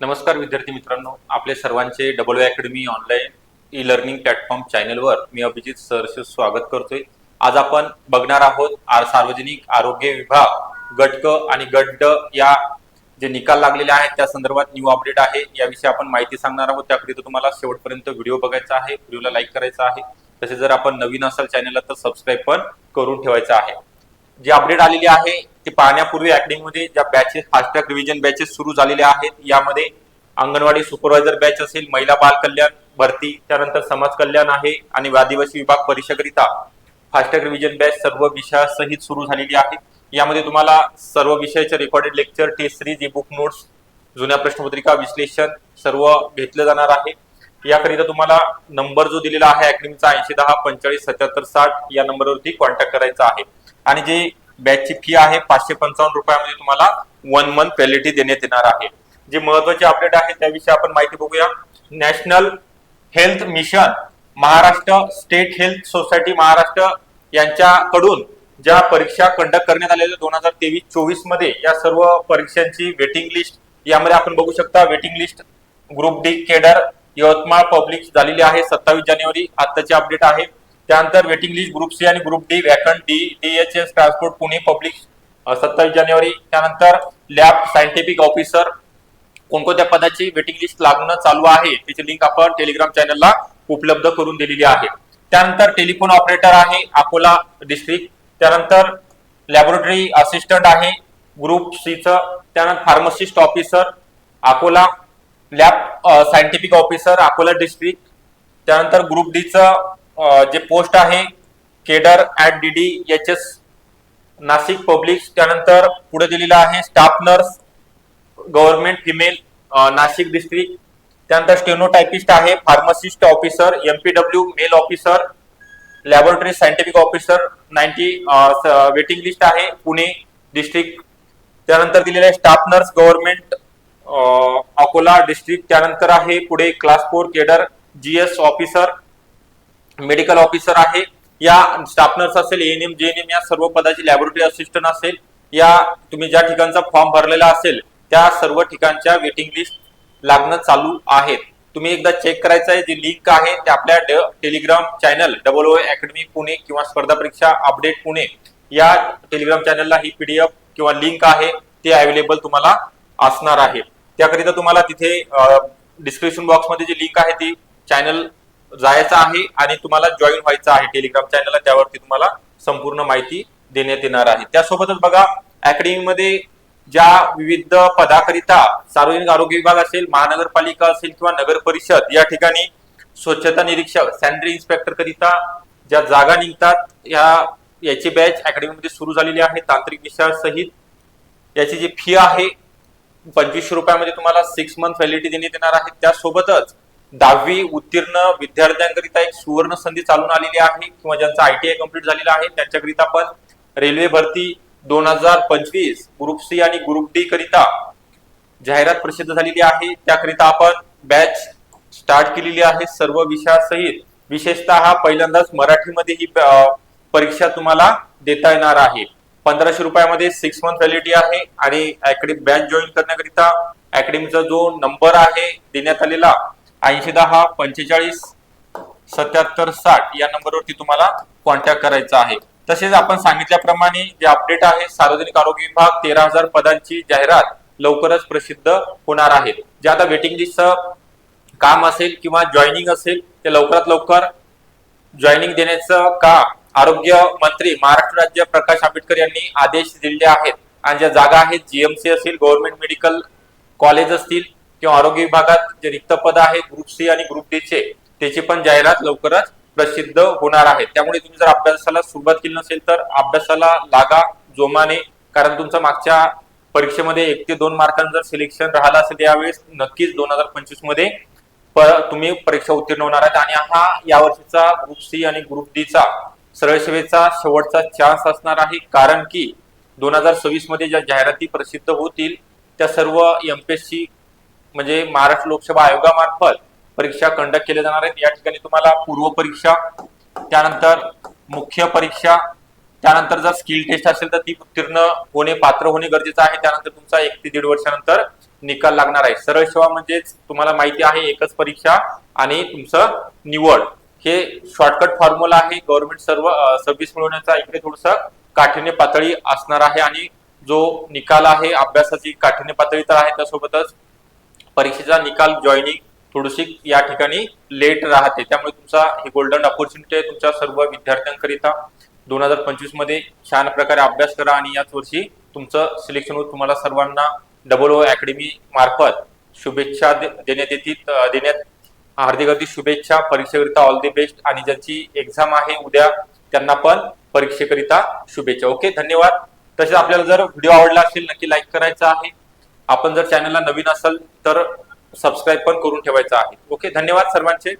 नमस्कार विद्यार्थी मित्रांनो. आपले सर्वांचे double academy online e learning platform चॅनलवर मी अभिजित सरसे स्वागत करतोय. आज आपण बघणार आहोत आर सार्वजनिक आरोग्य विभाग गट क आणि गट ड या जे निकाल लागलेले आहेत त्या संदर्भात न्यू अपडेट आहे. याविषयी आपण माहिती सांगणार आहोत. त्याकरिता तुम्हाला शेवटपर्यंत व्हिडिओ बघायचा आहे व्हिडिओला लाईक करायचा आहे. तसे जर आपण नवीन असाल चॅनलला तर सबस्क्राईब पण करून ठेवायचं आहे. जे अपडेट आलेली आहे की पाहण्यापूर्वी अकॅडमीमध्ये ज्या बॅचेस फास्ट्रॅक रिव्हिजन बॅचेस सुरू झालेल्या आहेत यामध्ये अंगणवाडी सुपरवायझर बॅच असेल महिला बाल कल्याण भरती त्यानंतर समाज कल्याण आहे आणि आदिवासी विभाग परीक्षेकरिता फास्ट्रॅक रिव्हिजन बॅच सर्व विषयासहित सुरू झालेली आहे. यामध्ये तुम्हाला सर्व विषयाचे recorded lecture test series e book notes जुन्या प्रश्नपत्रिका विश्लेषण सर्व घेतलं जाणार आहे. याकरिता तुम्हाला नंबर जो दिलेला आहे अकॅडमीचा ऐंशी दहा पंचेचाळीस सत्याहत्तर साठ या नंबरवरती कॉन्टॅक्ट करायचा आहे. आणि जे बॅचची फी आहे पाचशे पंचावन्न रुपयामध्ये तुम्हाला वन मंथ व्हॅलिडिटी देण्यात येणार आहे. जे महत्त्वाचे अपडेट आहे त्याविषयी आपण माहिती बघूया. National health mission Maharashtra state health society Maharashtra यांच्याकडून ज्या परीक्षा कंडक्ट करण्यात आलेल्या दोन हजार तेवीस चोवीसमध्ये या सर्व परीक्षांची वेटिंग लिस्ट यामध्ये आपण बघू शकता waiting list group D cadre Yavatmal public झालेली आहे सत्तावीस जानेवारी आताचे अपडेट आहे. त्यानंतर वेटिंग लिस्ट ग्रुप सी आणि group D vacant D DHS transport Pune public सत्तावीस जानेवारी. त्यानंतर लॅब सायंटिफिक ऑफिसर कोणकोणत्या पदाची वेटिंग लिस्ट लागणं चालू आहे त्याची लिंक आपण टेलिग्राम चॅनलला उपलब्ध करून दिलेली आहे. त्यानंतर टेलिफोन ऑपरेटर आहे अकोला डिस्ट्रिक्ट त्यानंतर लॅबोरेटरी असिस्टंट आहे ग्रुप सीचं त्यानंतर pharmacist officer Akola. Lab scientific officer Akola district त्यानंतर ग्रुप डीचं जे पोस्ट आहे cadre at D D H S Nashik public त्यानंतर पुढे दिलेलं आहे staff nurse government female Nashik district. त्यानंतर स्टेनोटायपिस्ट आहे pharmacist officer MPW male officer laboratory scientific officer ninety waiting list आहे पुणे डिस्ट्रिक्ट. त्यानंतर दिलेले आहे staff nurse government Akola district. त्यानंतर आहे पुढे class four cadre G S officer medical officer आहे. या स्टाफनर्स असेल एएनएम जेएनएम या सर्व पदाची लॅबोरेटरी असिस्टंट असेल या तुम्ही ज्या ठिकाणचा फॉर्म भरलेला असेल त्या सर्व ठिकाणच्या वेटिंग लिस्ट लागणं चालू आहेत. तुम्ही एकदा चेक करायचं आहे जी लिंक आहे ते आपल्या Telegram channel double O academy Pune किंवा स्पर्धा परीक्षा अपडेट पुणे या टेलिग्राम चॅनलला ही पीडीएफ किंवा लिंक आहे ते अवेलेबल तुम्हाला असणार आहे. त्याकरिता तुम्हाला तिथे डिस्क्रिप्शन बॉक्समध्ये जी लिंक आहे ती चॅनल जायचं आहे आणि तुम्हाला जॉईन व्हायचं आहे टेलिग्राम चॅनलला त्यावरती तुम्हाला संपूर्ण माहिती देण्यात येणार आहे. त्यासोबतच बघा अकॅडमीमध्ये ज्या विविध पदाकरिता सार्वजनिक आरोग्य विभाग असेल महानगरपालिका असेल किंवा नगर परिषद या ठिकाणी स्वच्छता निरीक्षक सॅनिटरी इन्स्पेक्टर करिता ज्या जागा निघतात या याची बॅच अकॅडमीमध्ये सुरू झालेली आहे. तांत्रिक विषयासहित याची जी फी आहे पंचवीसशे रुपयामध्ये तुम्हाला सिक्स मंथ व्हॅलिडिटी देण्यात येणार आहे. त्यासोबतच दहावी उत्तीर्ण विद्यार्थ्यांकरिता एक सुवर्ण संधी चालून आलेली आहे किंवा ज्यांचा आयटीआय कंप्लीट झालेला आहे त्यांच्याकरिता पण रेल्वे भरती दोन हजार पंचवीस ग्रुप सी आणि ग्रुप डी करिता जाहिरात प्रसिद्ध झालेली आहे. त्याकरिता आपण बॅच स्टार्ट केलेली आहे सर्व विषयासहित. विशेषतः हा पहिल्यांदाच मराठीमध्ये ही परीक्षा तुम्हाला देता येणार आहे. पंधराशे रुपयामध्ये सिक्स मंथ व्हॅलिडिटी आहे आणि अकॅडमी बॅच जॉईन करण्याकरिता अकॅडमीचा जो नंबर आहे देण्यात आलेला ऐंशी दहा पंचेचाळीस सत्याहत्तर साठ या नंबरवरती तुम्हाला कॉन्टॅक्ट करायचा आहे. तसेच आपण सांगितल्याप्रमाणे जे अपडेट आहे सार्वजनिक आरोग्य विभाग तेरा हजार पदांची जाहिरात लवकरच प्रसिद्ध होणार आहे. जे आता वेटिंग लिस्टचं काम असेल किंवा जॉईनिंग असेल ते लवकरात लवकर जॉईनिंग देण्याचं काम आरोग्य मंत्री महाराष्ट्र राज्य प्रकाश आंबेडकर यांनी आदेश दिलेले आहेत. आणि ज्या जागा आहेत जीएमसी असेल गव्हर्नमेंट मेडिकल कॉलेज असतील किंवा आरोग्य विभागात जे रिक्त पद आहेत ग्रुप सी आणि ग्रुप डी चे त्याची पण जाहिरात लवकरच प्रसिद्ध होणार आहे. त्यामुळे तुम्ही जर अभ्यासाला सुरुवात केली नसेल तर अभ्यासाला लागा जोमाने कारण तुमचं मागच्या परीक्षेमध्ये एक ते दोन मार्कांचं जर सिलेक्शन राहिलं असेल यावेळेस नक्कीच दोन हजार पंचवीसमध्ये तुम्ही परीक्षा उत्तीर्ण होणार आहेत. आणि हा या वर्षीचा ग्रुप सी आणि ग्रुप डी चा सरळ सेवेचा शेवटचा चान्स असणार आहे. कारण की दोन हजार सव्वीसमध्ये ज्या जाहिराती प्रसिद्ध होतील त्या सर्व एमपीएससी म्हणजे महाराष्ट्र लोकसेवा आयोगामार्फत परीक्षा कंडक्ट केल्या जाणार आहेत. या ठिकाणी तुम्हाला पूर्व परीक्षा त्यानंतर मुख्य परीक्षा त्यानंतर जर स्किल टेस्ट असेल तर ती उत्तीर्ण होणे पात्र होणे गरजेचं आहे. त्यानंतर तुमचा एक ते दीड वर्षानंतर निकाल लागणार आहे. सरळ सेवा म्हणजेच तुम्हाला माहिती आहे एकच परीक्षा आणि तुमचं निवड. हे शॉर्टकट फॉर्म्युला आहे. गव्हर्नमेंट सर्व सर्व्हिस मिळवण्याचा इकडे थोडस काठिण्य पातळी असणार आहे आणि जो निकाल आहे अभ्यासाची काठिण्य पातळी तर आहे त्यासोबतच परीक्षेचा निकाल जॉईनिंग थोडीशी या ठिकाणी लेट राहते. त्यामुळे तुमचा ही गोल्डन ऑपॉर्च्युनिटी आहे तुमच्या सर्व विद्यार्थ्यांकरिता. दोन हजार पंचवीसमध्ये छान प्रकारे अभ्यास करा आणि याच वर्षी तुमचं सिलेक्शन होत तुम्हाला सर्वांना डबल ओ अकॅडमी मार्फत शुभेच्छा दे- देण्यात येतील देण्यात हार्दिक हार्दिक शुभेच्छा. परीक्षेकरिता ऑल दी बेस्ट आणि ज्यांची एक्झाम आहे उद्या त्यांना पण परीक्षेकरिता शुभेच्छा. ओके धन्यवाद. तसेच आपल्याला जर व्हिडिओ आवडला असेल नक्की लाईक करायचा आहे. आपण जर चॅनलला नवीन असाल तर सबस्क्राईब पण करून ठेवायचं आहे. ओके धन्यवाद सर्वांचे.